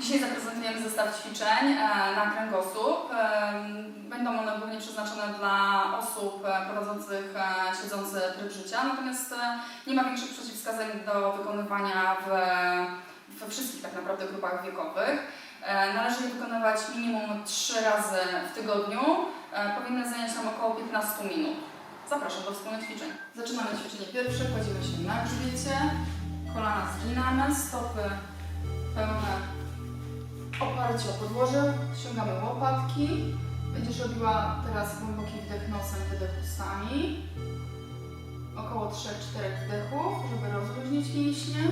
Dzisiaj zaprezentujemy zestaw ćwiczeń e, na kręgosłup. Em, Będą one głównie przeznaczone dla osób e, prowadzących e, siedzący tryb życia, natomiast e, nie ma większych przeciwwskazań do wykonywania w, we wszystkich tak naprawdę grupach wiekowych. E, Należy je wykonywać minimum 3 razy w tygodniu. E, Powinny zająć nam około 15 minut. Zapraszam do wspólnych ćwiczeń. Zaczynamy ćwiczenie pierwsze, kładziemy się na grzbiecie, kolana zginamy, stopy pełne oparcie o podłoże, ściągamy łopatki. Będziesz robiła teraz głęboki wdech nosem, wydech ustami. Około 3-4 wdechów, żeby rozluźnić mięśnie.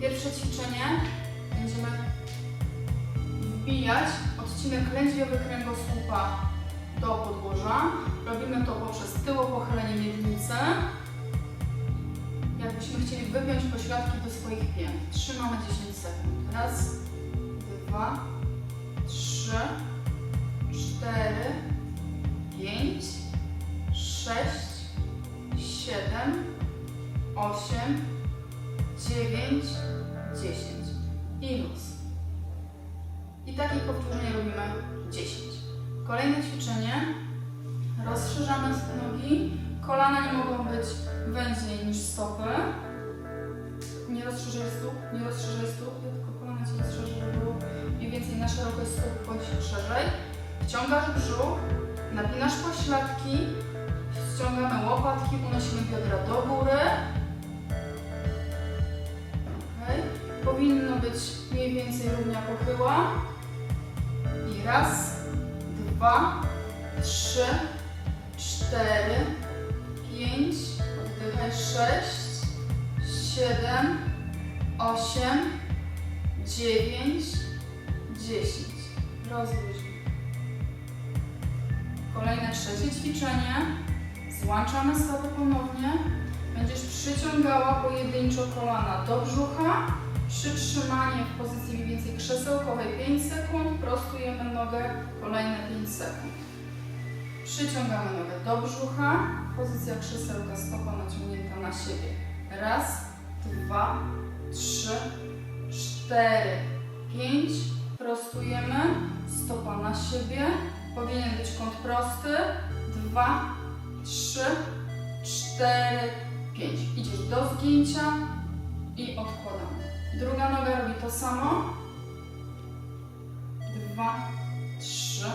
Pierwsze ćwiczenie będziemy wbijać odcinek lędźwiowy kręgosłupa do podłoża. Robimy to poprzez tyłopochylenie miednicy. Jakbyśmy chcieli wypiąć pośladki do swoich pięt. Trzymamy 10 sekund. Raz, dwa, trzy, cztery, pięć, sześć, siedem, osiem, dziewięć, dziesięć. I luz. I takich powtórzeń robimy 10. Kolejne ćwiczenie. Rozszerzamy nogi. Kolana nie mogą być węziej niż stopy. Nie rozszerzaj stóp, nie rozszerzaj stóp, ja tylko kolana Ci rozszerzę, żeby było mniej więcej na szerokość stóp bądź szerzej. Wciągasz brzuch, napinasz pośladki, ściągamy łopatki, unosimy biodra do góry. Okay. Powinno być mniej więcej równia pochyła. I raz, dwa, trzy, cztery, pięć, oddychaj, sześć, siedem, osiem, dziewięć, dziesięć. Rozluźnij. Kolejne trzecie ćwiczenie. Złączamy stopy ponownie. Będziesz przyciągała pojedynczo kolana do brzucha. Przytrzymanie w pozycji mniej więcej krzesełkowej 5 sekund. Prostujemy nogę kolejne 5 sekund. Przyciągamy nogę do brzucha. Pozycja krzesełka, stopa naciągnięta na siebie. Raz, dwa, trzy, cztery, pięć. Prostujemy. Stopa na siebie. Powinien być kąt prosty. Dwa, trzy, cztery, pięć. Idziesz do zgięcia i odkładamy. Druga noga robi to samo. Dwa, trzy,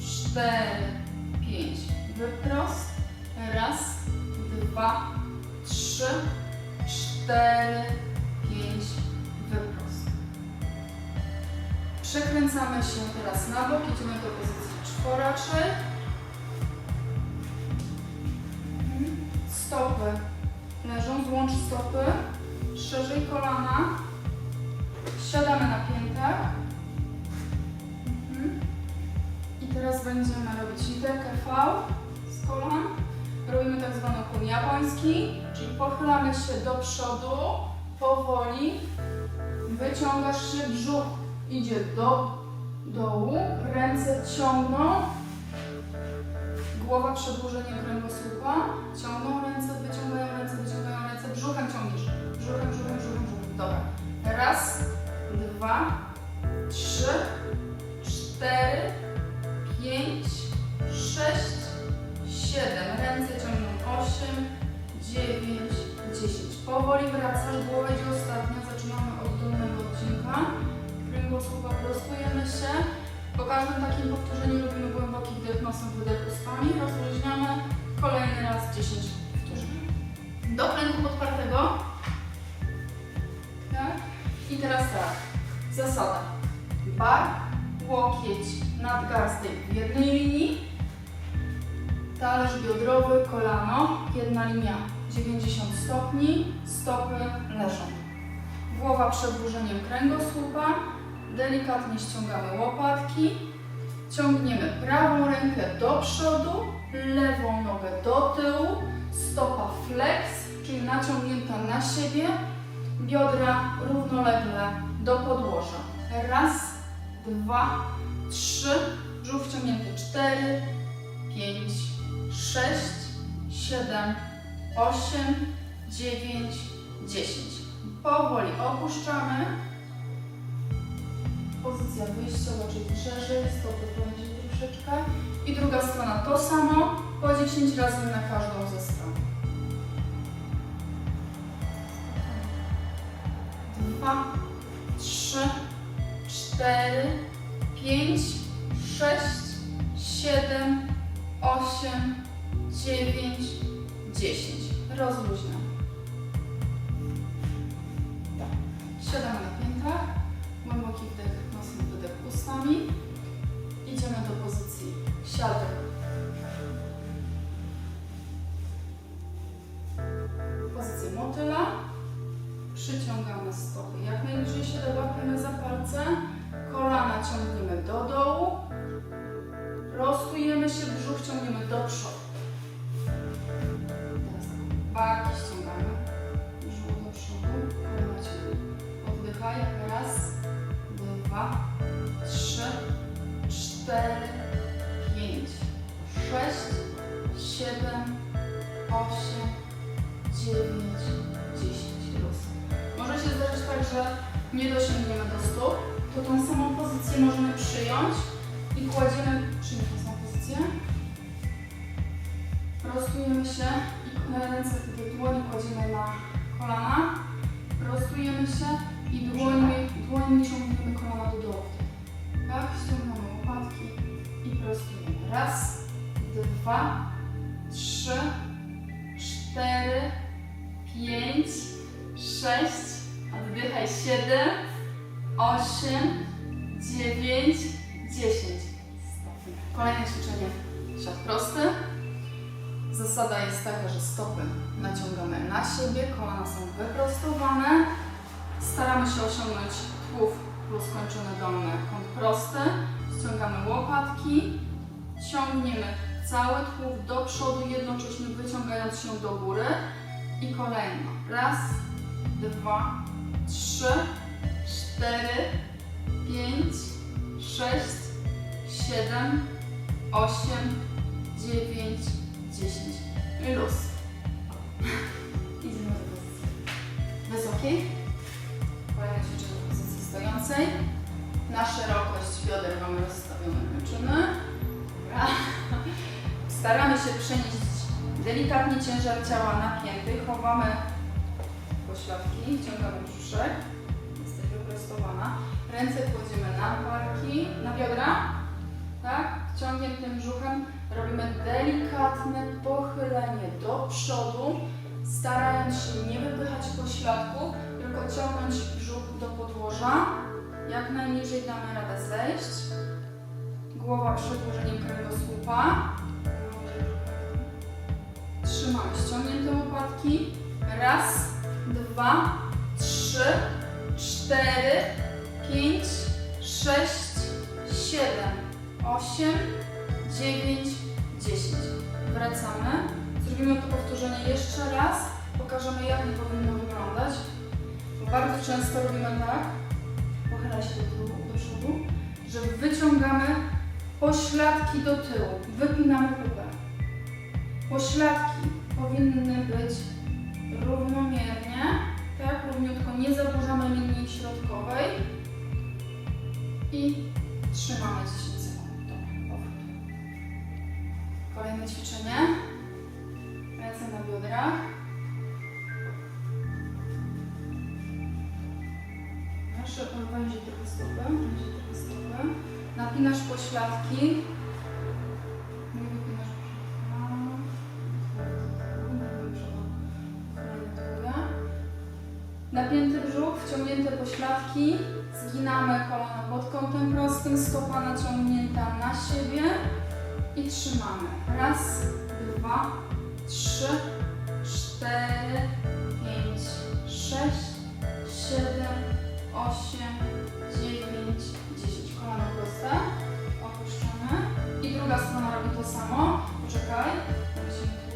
cztery, pięć. Wyprost. Raz, dwa, trzy, cztery, pięć. Wyprost. Przekręcamy się teraz na bok. Idziemy do pozycji czworaczej. Mhm. Stopy leżą, złącz stopy, szerzej kolana, siadamy na piętach. Teraz będziemy robić literkę V z kolan. Robimy tak zwaną kłon japoński, czyli pochylamy się do przodu, powoli, wyciągasz się, brzuch idzie do dołu, ręce ciągną, głowa przedłużeniem kręgosłupa, ciągną Każdym takim powtórzeniu robimy głęboki wdech nosem, wydech ustami. Rozluźniamy kolejny raz 10 powtórzeń. Do klęku podpartego. Tak? I teraz tak. Zasada. Bar, łokieć, nadgarstek w jednej linii. Talerz biodrowy, kolano, jedna linia 90 stopni, stopy leżą. Głowa przedłużeniem kręgosłupa, delikatnie ściągamy łopatki, ciągniemy prawą rękę do przodu, lewą nogę do tyłu, stopa flex, czyli naciągnięta na siebie, biodra równolegle do podłoża. Raz, dwa, trzy, brzuch wciągnięty, cztery, pięć, sześć, siedem, osiem, dziewięć, dziesięć. Powoli opuszczamy. Pozycja wyjściowa, czyli szerzej, stopy poniżej troszeczkę. I druga strona to samo, po 10 razy na każdą ze stron. Dwa, trzy, cztery, pięć, sześć, siedem, osiem, dziewięć, dziesięć. Rozluźniam. Siady. Pozycję motyla. Przyciągamy stopy jak najbliżej siebie, łapiemy za palce. Że nie dosięgniemy do stóp, to tą samą pozycję możemy przyjąć i kładziemy, przyjąć tą samą pozycję. Prostujemy się i ręce takie dłonie kładziemy na kolana. Prostujemy się i dłońmi, dłońmi ciągniemy kolana do dołu. Tak, ściągamy łopatki i prostujemy. Raz, dwa, trzy, cztery, pięć, sześć, oddychaj, siedem, osiem, dziewięć, dziesięć. Kolejne ćwiczenie. Siad prosty. Zasada jest taka, że stopy naciągamy na siebie, kolana są wyprostowane. Staramy się osiągnąć tłów plus kończyny dolne, kąt prosty. Ściągamy łopatki, ciągniemy cały tłów do przodu, jednocześnie wyciągając się do góry. I kolejno. Raz, dwa, trzy, cztery, pięć, sześć, siedem, osiem, dziewięć, dziesięć. I luz. Idziemy do pozycji wysokiej. Kolejne ćwiczenie w pozycji stojącej. Na szerokość bioder mamy rozstawione kończyny. Dobra. Staramy się przenieść delikatnie ciężar ciała na pięty. Chowamy pośladki, wciągamy brzuszek. Jesteś wyprostowana. Ręce kładziemy na barki, na biodra. Tak? Wciągniętym brzuchem robimy delikatne pochylenie do przodu, starając się nie wypychać pośladków, tylko ciągnąć brzuch do podłoża. Jak najniżej damy radę zejść. Głowa przedłużeniem kręgosłupa. Trzymamy ściągnięte łopatki. Raz, dwa, trzy, cztery, pięć, sześć, siedem, osiem, dziewięć, dziesięć. Wracamy. Zrobimy to powtórzenie jeszcze raz. Pokażemy, jak nie powinno wyglądać. Bo bardzo często robimy tak. Pochyla się do przodu, że wyciągamy pośladki do tyłu. Wypinamy pupę. Pośladki powinny być równomiernie, tak, równiutko, nie zaburzamy linii środkowej i trzymamy 10 sekund. Kolejne ćwiczenie. Ręce na biodrach. Nasze węzi trochę stopy, węzi trochę stopy. Napinasz pośladki. Napięty brzuch, wciągnięte pośladki, zginamy kolana pod kątem prostym, stopa naciągnięta na siebie i trzymamy. Raz, dwa, trzy, cztery, pięć, sześć, siedem, osiem, dziewięć, dziesięć. Kolana proste, opuszczamy. I druga strona robi to samo. Poczekaj. Musimy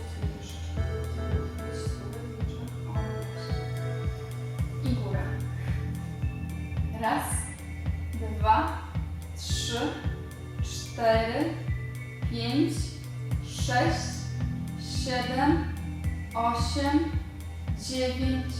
Raz, dwa, trzy, cztery, pięć, sześć, siedem, osiem, dziewięć,